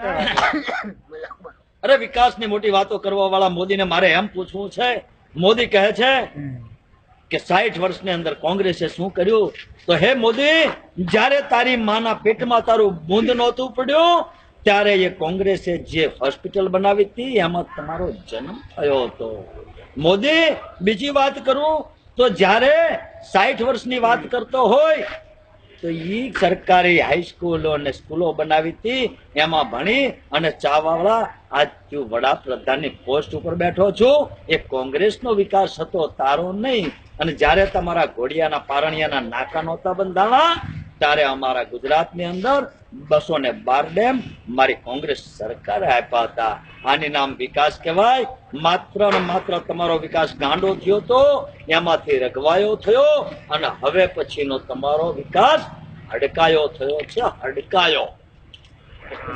અરે વિકાસની મોટી વાતો કરવા વાળા મોદીને મારે એમ પૂછવું છે, મોદી કહે છે કે સાઠ વર્ષની અંદર કોંગ્રેસે શું કર્યું? તો હે મોદી, જ્યારે તારી માના પેટમાં તારું બૂંદ નહોતું પડ્યું, ત્યારે એ કોંગ્રેસે જે હોસ્પિટલ બનાવી હતી, એમાં તમારો જન્મ થયો હતો. મોદી, બીજી વાત કરું, તો જ્યારે સાઠ વર્ષની વાત કરતો હોય તો એ સરકારી હાઈસ્કૂલો અને સ્કૂલો બનાવી હતી. એમાં ભણી અને ચાવાવાળા આજ તું વડાપ્રધાનની પોસ્ટ ઉપર બેઠો છું. એ કોંગ્રેસનો વિકાસ હતો, તારો નહીં. અને જ્યારે તમારા ઘોડિયાના પારણિયાના નાકા નહોતા બંધાણા ત્યારે અમારા ગુજરાતની અંદર બસો ને બાર ડેમ મારી કોંગ્રેસ સરકારે આપ્યા હતા. આની નામ વિકાસ કહેવાય. માત્ર ને માત્ર તમારો વિકાસ ગાંડો થયો તો એમાંથી રઘવાયો થયો અને હવે પછીનો તમારો વિકાસ હડકાયો થયો છે, હડકાયો.